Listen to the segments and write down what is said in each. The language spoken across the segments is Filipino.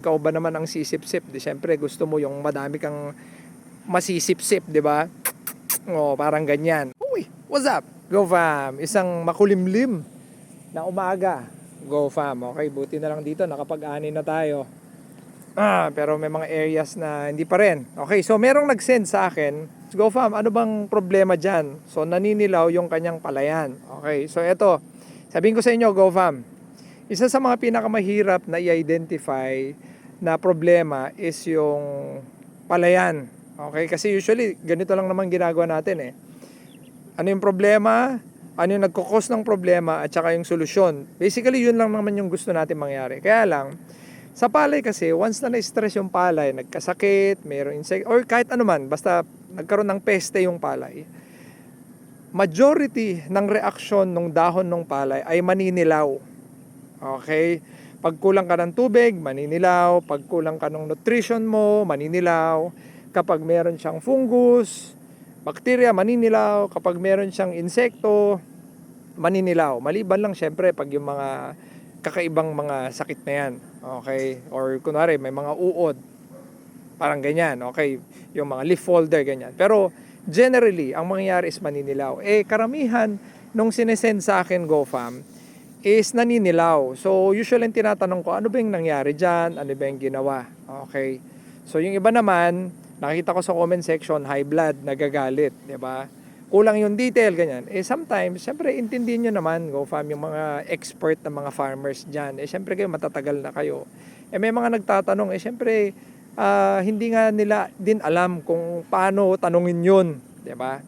Ikaw ba naman ang sisip-sip? Di syempre gusto mo yung madami kang masisip-sip, di ba? Oh, parang ganyan. Uy, what's up? Go fam, isang makulimlim na umaga. Go fam, okay, buti na lang dito, nakapag-ani na tayo. Ah, pero may mga areas na hindi pa rin. Okay, so merong nag-send sa akin, Go fam, ano bang problema dyan? So naninilaw yung kanyang palayan. Okay, so eto, sabihin ko sa inyo, Go fam, isa sa mga pinakamahirap na i-identify na problema is yung palayan. Okay? Kasi usually, ganito lang naman ginagawa natin eh. Ano yung problema? Ano yung nagkukos ng problema at saka yung solusyon. Basically, yun lang naman yung gusto natin mangyari. Kaya lang, sa palay kasi, once na na-stress yung palay, nagkasakit, mayroong insect, or kahit ano man, basta nagkaroon ng peste yung palay, majority ng reaksyon ng dahon ng palay ay maninilaw. Okay? Pag kulang ka ng tubig, maninilaw. Pag kulang ka ng nutrition mo, maninilaw. Kapag meron siyang fungus, bacteria, maninilaw. Kapag meron siyang insekto, maninilaw. Maliban lang syempre pag yung mga kakaibang mga sakit na yan. Okay? Or kunwari, may mga uod. Parang ganyan. Okay? Yung mga leaf folder, ganyan. Pero generally, ang mangyayari is maninilaw. Eh, karamihan nung sinesend sa akin GoFam, is naninilaw. So, usually tinatanong ko, ano ba yung nangyari dyan? Ano ba yung ginawa? Okay. So, yung iba naman, nakita ko sa comment section, high blood, nagagalit. 'di ba? Kulang yung detail, ganyan. Eh, sometimes, syempre, intindihin nyo naman, go fam, yung mga expert na mga farmers dyan. Eh, syempre kayo, matatagal na kayo. Eh, may mga nagtatanong, eh, syempre, ah, hindi nga nila din alam kung paano tanungin yun. 'di ba?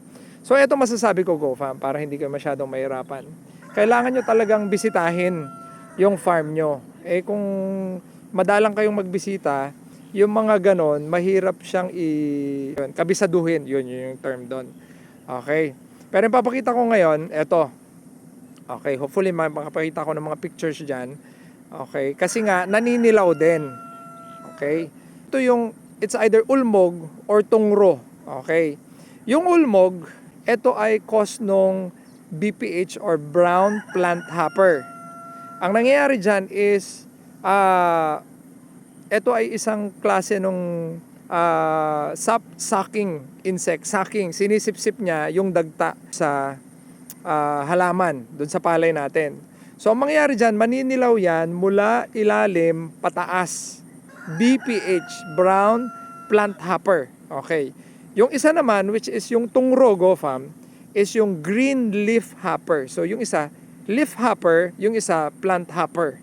So, eto masasabi ko, go fam, para hindi kayo masyadong mahirapan kailangan nyo talagang bisitahin yung farm nyo. Eh kung madalang kayong magbisita, yung mga ganon, mahirap siyang i yun, kabisaduhin. Yun, yun yung term doon. Okay. Pero yung papakita ko ngayon, eto. Okay, hopefully makapakita ko ng mga pictures dyan. Okay, kasi nga naninilaw din. Okay. Ito yung, it's either ulmog or tungro. Okay. Yung ulmog, ito ay cause nung BPH or brown plant hopper. Ang nangyayari dyan is, ah, ito ay isang klase ng uh, sap sucking insect, sucking, sinisipsip niya yung dagta sa ah, halaman doon sa palay natin. So ang mangyayari dyan, maninilaw yan mula ilalim pataas. BPH, brown plant hopper. Okay. Yung isa naman, which is yung tungro gofam, is yung green leaf hopper. So yung isa, leaf hopper, yung isa, plant hopper.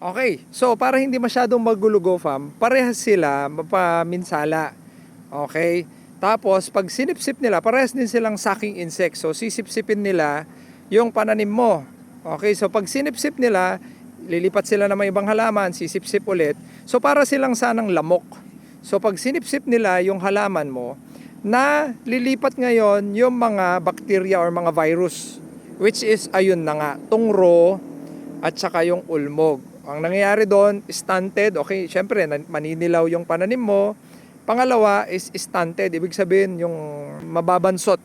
Okay, so para hindi masyadong magulo fam, parehas sila mapaminsala. Okay? Tapos pag sinipsip nila, parehas din silang sucking insect. So sisipsipin nila yung pananim mo. Okay, so pag sinipsip nila, lilipat sila na may ibang halaman, sisipsip ulit. So para silang sanang lamok. So pag sinipsip nila yung halaman mo, na lilipat ngayon yung mga bacteria or mga virus which is ayun na nga tungro at saka yung ulmog. Ang nangyayari doon stunted okay syempre maninilaw yung pananim mo. Pangalawa is stunted ibig sabihin yung mababansot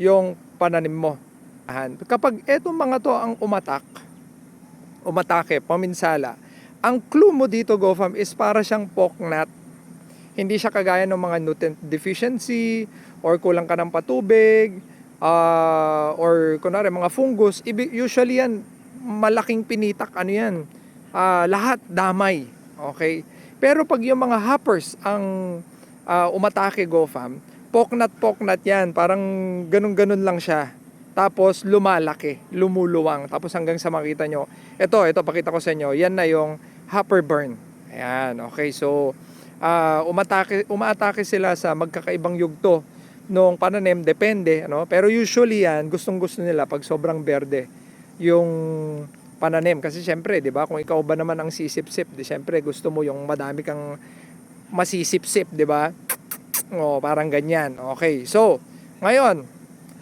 yung pananim mo. Kapag etong mga to ang umatak umatake paminsala ang clue mo dito GoFam is para siyang poknat hindi siya kagaya ng mga nutrient deficiency or kulang ka ng patubig uh, or kunwari mga fungus. Usually yan, malaking pinitak. Ano yan? Uh, lahat damay. Okay? Pero pag yung mga hoppers ang uh, umatake GoFam, poknat-poknat yan. Parang ganun-ganun lang siya. Tapos lumalaki, lumuluwang. Tapos hanggang sa makita nyo. Ito, ito pakita ko sa inyo. Yan na yung hopper burn. Ayan, okay. So, uh, umatake, umaatake sila sa magkakaibang yugto nung pananim, depende. Ano? Pero usually yan, gustong gusto nila pag sobrang berde yung pananim. Kasi syempre, di ba, kung ikaw ba naman ang sisip-sip, di syempre gusto mo yung madami kang masisip-sip, di ba? O, parang ganyan. Okay, so, ngayon,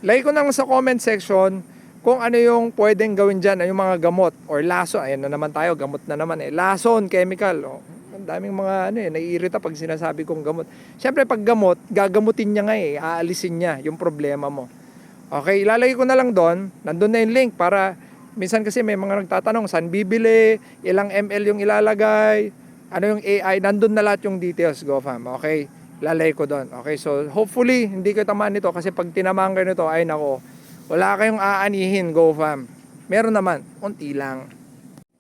lagay ko nang sa comment section kung ano yung pwedeng gawin dyan, yung mga gamot or lason. Ayan na naman tayo, gamot na naman eh. Lason, chemical. O, ang daming mga ano eh, naiirita pag sinasabi kong gamot. Siyempre pag gamot, gagamutin niya nga eh, aalisin niya yung problema mo. Okay, ilalagay ko na lang doon, nandun na yung link para minsan kasi may mga nagtatanong saan bibili, ilang ml yung ilalagay, ano yung AI, nandun na lahat yung details, GoFam. Okay? Lalay ko doon. Okay? So, hopefully, hindi ko tamaan nito kasi pag tinamaan kayo nito, ay nako, wala kayong aanihin, GoFam. Meron naman, unti lang.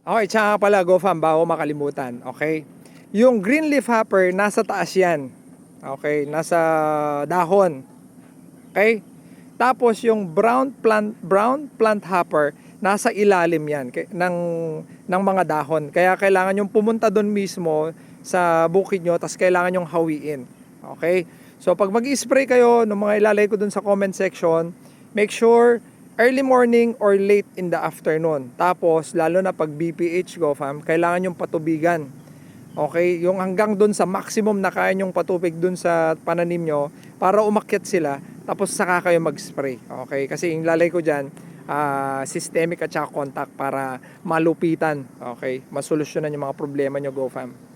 Okay, tsaka pala, GoFam, bago makalimutan. Okay? Yung green leaf hopper, nasa taas yan. Okay? Nasa dahon. Okay? Tapos yung brown plant brown plant hopper nasa ilalim 'yan ng ng mga dahon. Kaya kailangan yung pumunta doon mismo sa bukid nyo tapos kailangan yung hawiin. Okay? So pag mag-spray kayo ng mga ilalay ko doon sa comment section, make sure early morning or late in the afternoon. Tapos lalo na pag BPH go fam, kailangan yung patubigan. Okay, yung hanggang doon sa maximum na kaya yung patubig doon sa pananim nyo para umakyat sila tapos saka kayo mag-spray. Okay, kasi yung lalay ko dyan, ah, systemic at saka contact para malupitan. Okay, masolusyonan yung mga problema nyo, GoFam.